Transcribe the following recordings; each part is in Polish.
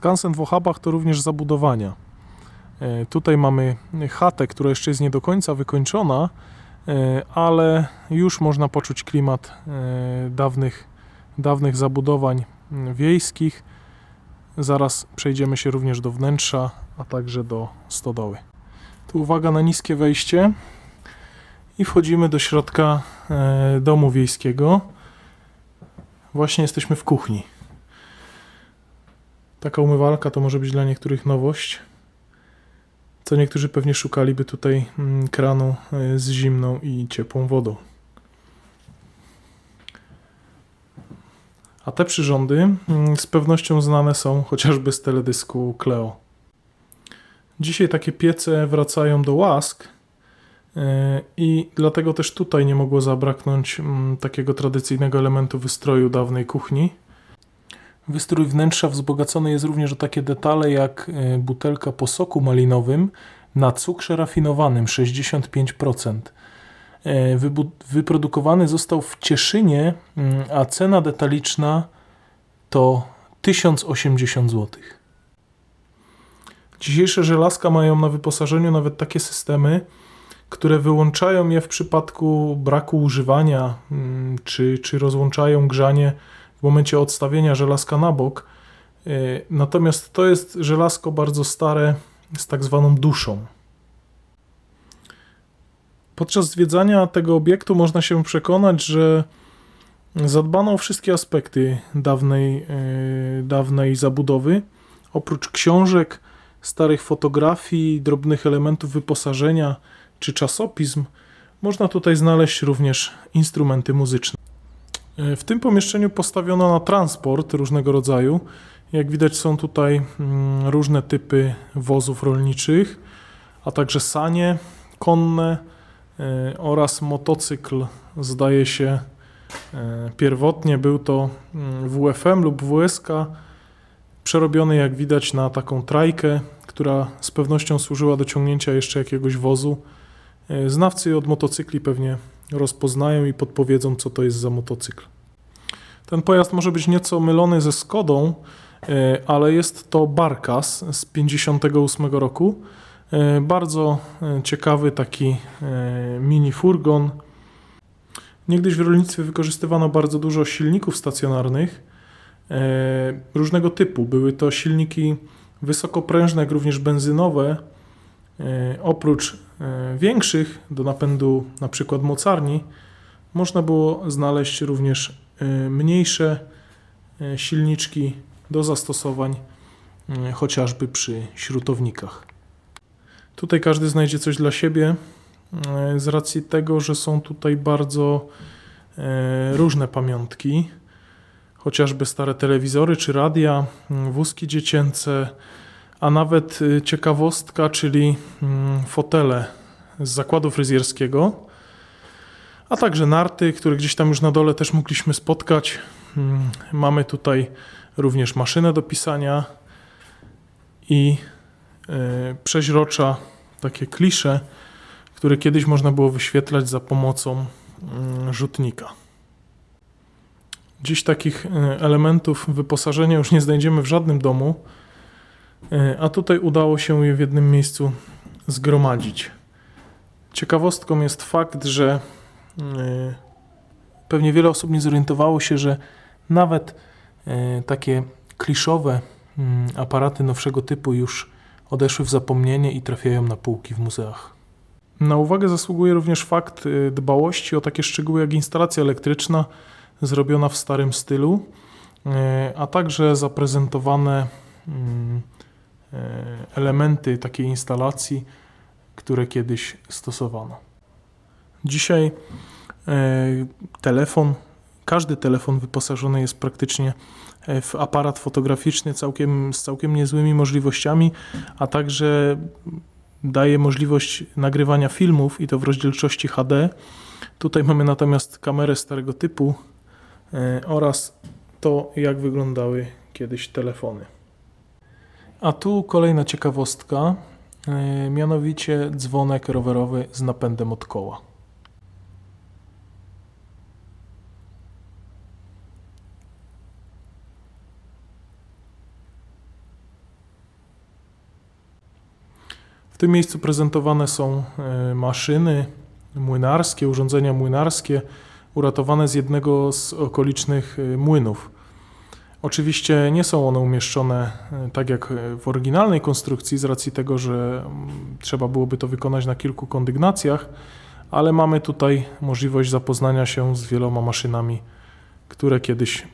Skansen w Ochabach to również zabudowania. E, Tutaj mamy chatę, która jeszcze jest nie do końca wykończona, e, ale już można poczuć klimat e, dawnych, dawnych zabudowań wiejskich. Zaraz przejdziemy się również do wnętrza, a także do stodoły. Tu uwaga na niskie wejście i wchodzimy do środka domu wiejskiego. Właśnie jesteśmy w kuchni. Taka umywalka to może być dla niektórych nowość. Co niektórzy pewnie szukaliby tutaj mm, kranu e, z zimną i ciepłą wodą. A te przyrządy mm, z pewnością znane są chociażby z teledysku Cleo. Dzisiaj takie piece wracają do łask e, i dlatego też tutaj nie mogło zabraknąć mm, takiego tradycyjnego elementu wystroju dawnej kuchni. Wystrój wnętrza wzbogacony jest również o takie detale jak e, butelka po soku malinowym na cukrze rafinowanym 65%. E, Wyprodukowany został w Cieszynie, mm, a cena detaliczna to 1080 zł. Dzisiejsze żelazka mają na wyposażeniu nawet takie systemy, które wyłączają je w przypadku braku używania, mm, czy, czy rozłączają grzanie w momencie odstawienia żelazka na bok. Y, Natomiast to jest żelazko bardzo stare z tak zwaną duszą. Podczas zwiedzania tego obiektu można się przekonać, że zadbano o wszystkie aspekty dawnej, y, dawnej zabudowy. Oprócz książek, starych fotografii, drobnych elementów wyposażenia czy czasopism, można tutaj znaleźć również instrumenty muzyczne. E, W tym pomieszczeniu postawiono na transport różnego rodzaju. Jak widać, są tutaj mm, różne typy wozów rolniczych, a także sanie konne e, oraz motocykl. Zdaje się, e, pierwotnie był to mm, WFM lub WSK, przerobiony jak widać na taką trajkę, która z pewnością służyła do ciągnięcia jeszcze jakiegoś wozu. Znawcy od motocykli pewnie rozpoznają i podpowiedzą, co to jest za motocykl. Ten pojazd może być nieco mylony ze Skodą, e, ale jest to Barkas z 58 roku. E, Bardzo e, ciekawy taki mini furgon. Niegdyś w rolnictwie wykorzystywano bardzo dużo silników stacjonarnych różnego typu. Były to silniki wysokoprężne, jak również benzynowe. E, Oprócz e, większych do napędu na przykład mocarni można było znaleźć również e, mniejsze silniczki do zastosowań chociażby przy śrutownikach. Tutaj każdy znajdzie coś dla siebie z racji tego, że są tutaj bardzo różne pamiątki, chociażby stare telewizory czy radia, wózki dziecięce, a nawet y, ciekawostka, czyli mm, fotele z zakładu fryzjerskiego, a także narty, które gdzieś tam już na dole też mogliśmy spotkać. Mm, Mamy tutaj również maszynę do pisania i y, przeźrocza, takie klisze, które kiedyś można było wyświetlać za pomocą mm, rzutnika. Dziś takich y, elementów wyposażenia już nie znajdziemy w żadnym domu. E, A tutaj udało się je w jednym miejscu zgromadzić. Ciekawostką jest fakt, że e, pewnie wiele osób nie zorientowało się, że nawet e, takie kliszowe mm, aparaty nowszego typu już odeszły w zapomnienie i trafiają na półki w muzeach. Na uwagę zasługuje również fakt dbałości o takie szczegóły jak instalacja elektryczna zrobiona w starym stylu, a także zaprezentowane mm, elementy takiej instalacji, które kiedyś stosowano. Dzisiaj e, telefon, każdy telefon wyposażony jest praktycznie e, w aparat fotograficzny całkiem, z całkiem niezłymi możliwościami, a także daje możliwość nagrywania filmów i to w rozdzielczości HD. Tutaj mamy natomiast kamerę starego typu e, oraz to, jak wyglądały kiedyś telefony. A tu kolejna ciekawostka, e, mianowicie dzwonek rowerowy z napędem od koła. W tym miejscu prezentowane są e, maszyny młynarskie, urządzenia młynarskie uratowane z jednego z okolicznych e, młynów. Oczywiście nie są one umieszczone e, tak jak e, w oryginalnej konstrukcji, z racji tego, że mm, trzeba byłoby to wykonać na kilku kondygnacjach, ale mamy tutaj możliwość zapoznania się z wieloma maszynami, które kiedyś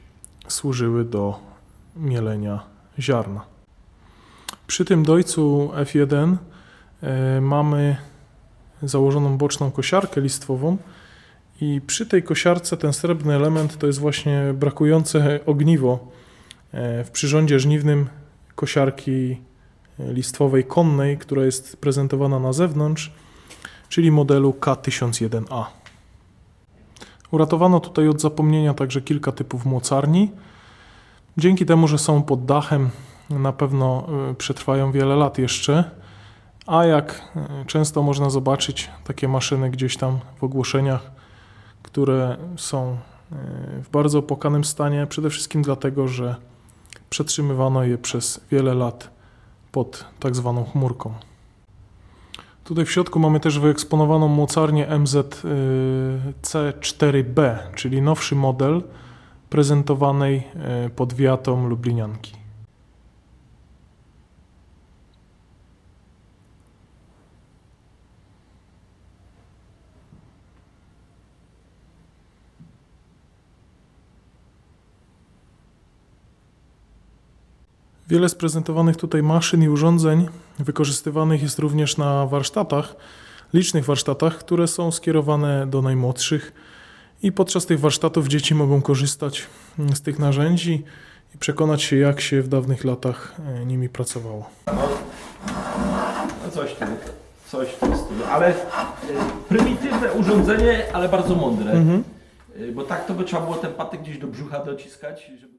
służyły do mielenia ziarna. Przy tym dojcu F1 e, mamy założoną boczną kosiarkę listwową i przy tej kosiarce ten srebrny element to jest właśnie brakujące ogniwo e, w przyrządzie żniwnym kosiarki e, listwowej konnej, która jest prezentowana na zewnątrz, czyli modelu K1001A. Uratowano tutaj od zapomnienia także kilka typów mocarni. Dzięki temu, że są pod dachem, na pewno y, przetrwają wiele lat jeszcze. A jak często można zobaczyć takie maszyny gdzieś tam w ogłoszeniach, które są y, w bardzo opłakanym stanie, przede wszystkim dlatego, że przetrzymywano je przez wiele lat pod tak zwaną chmurką. Tutaj w środku mamy też wyeksponowaną mocarnię MZC4B, czyli nowszy model prezentowanej e, pod wiatą Lublinianki. Wiele z prezentowanych tutaj maszyn i urządzeń wykorzystywanych jest również na warsztatach, licznych warsztatach, które są skierowane do najmłodszych i podczas tych warsztatów dzieci mogą korzystać z tych narzędzi i przekonać się, jak się w dawnych latach e, nimi pracowało. No coś tu, coś w tym stylu. Ale y, prymitywne urządzenie, ale bardzo mądre. Y, bo tak to by trzeba było ten patyk gdzieś do brzucha dociskać, żeby...